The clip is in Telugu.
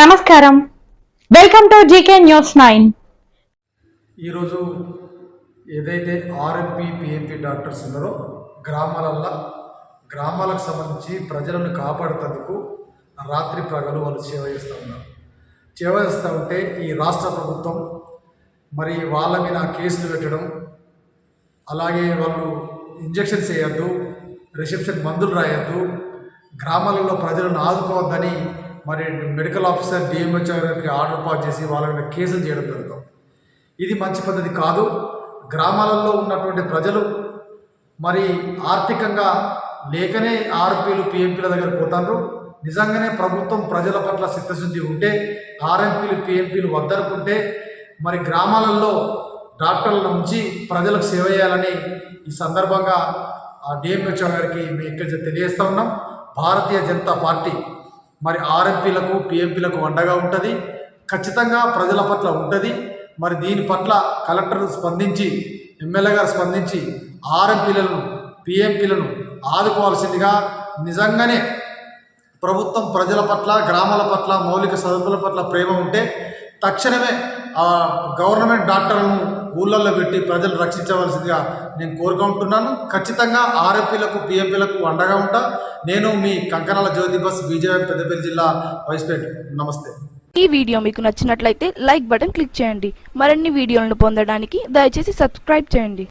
నమస్కారం. Welcome to GK news nine. ఈరోజు ఏదైతే ఆర్ఎంపీ పిఎంపీ డాక్టర్స్ ఉన్నారో గ్రామాలల్లో గ్రామాలకు సంబంధించి ప్రజలను కాపాడుతందుకు రాత్రి ప్రగలు వాళ్ళు సేవ చేస్తూ ఉన్నారు. సేవ చేస్తూ ఉంటే ఈ రాష్ట్ర ప్రభుత్వం మరి వాళ్ళ మీద కేసులు పెట్టడం అలాగే వాళ్ళు ఇంజక్షన్స్ వేయద్దు రిసెప్షన్ మందులు రాయొద్దు గ్రామాలలో ప్రజలను ఆదుకోవద్దని మరి మెడికల్ ఆఫీసర్ డిఎంహెచ్ఓ గారికి ఆర్డర్ పాస్ చేసి వాళ్ళ మీద కేసులు చేయడం జరుగుతాం. ఇది మంచి పద్ధతి కాదు. గ్రామాలలో ఉన్నటువంటి ప్రజలు మరి ఆర్థికంగా లేకనే ఆర్పీలు పిఎంపీల దగ్గర పోతారు నిజంగానే ప్రభుత్వం ప్రజల పట్ల చిత్తశుద్ధి ఉంటే ఆర్ఎంపీలు పిఎంపీలు వద్దనుకుంటే మరి గ్రామాలలో డాక్టర్లను ఉంచి ప్రజలకు సేవ చేయాలని ఈ సందర్భంగా ఆ డిఎంహెచ్ఓ గారికి మేము ఇక్కడ తెలియజేస్తా ఉన్నాం. భారతీయ జనతా పార్టీ మరి ఆర్ఎంపీలకు పిఎంపీలకు అండగా ఉంటుంది. ఖచ్చితంగా ప్రజల పట్ల ఉంటుంది. మరి దీని పట్ల కలెక్టర్ స్పందించి ఎమ్మెల్యే గారు స్పందించి ఆర్ఎంపీలను పిఎంపీలను ఆదుకోవాల్సిందిగా నిజంగానే ప్రభుత్వం ప్రజల పట్ల గ్రామాల పట్ల మౌలిక సదుపాయాల పట్ల ప్రేమ ఉంటే తక్షణమే గవర్నమెంట్ డాక్టర్లను ఊళ్ళల్లో పెట్టి ప్రజలు రక్షించవలసిందిగా నేను కోరుకుంటున్నాను. ఖచ్చితంగా ఆర్ఎంపీలకు పిఎంపీలకు అండగా ఉంటా. నేను మీ కంకనాల జ్యోతి బస్ బీజేపీ పెద్దపల్లి జిల్లా వైస్ ప్రెసిడెంట్. నమస్తే. ఈ వీడియో మీకు నచ్చినట్లయితే లైక్ బటన్ క్లిక్ చేయండి. మరిన్ని వీడియోలను పొందడానికి దయచేసి సబ్స్క్రైబ్ చేయండి.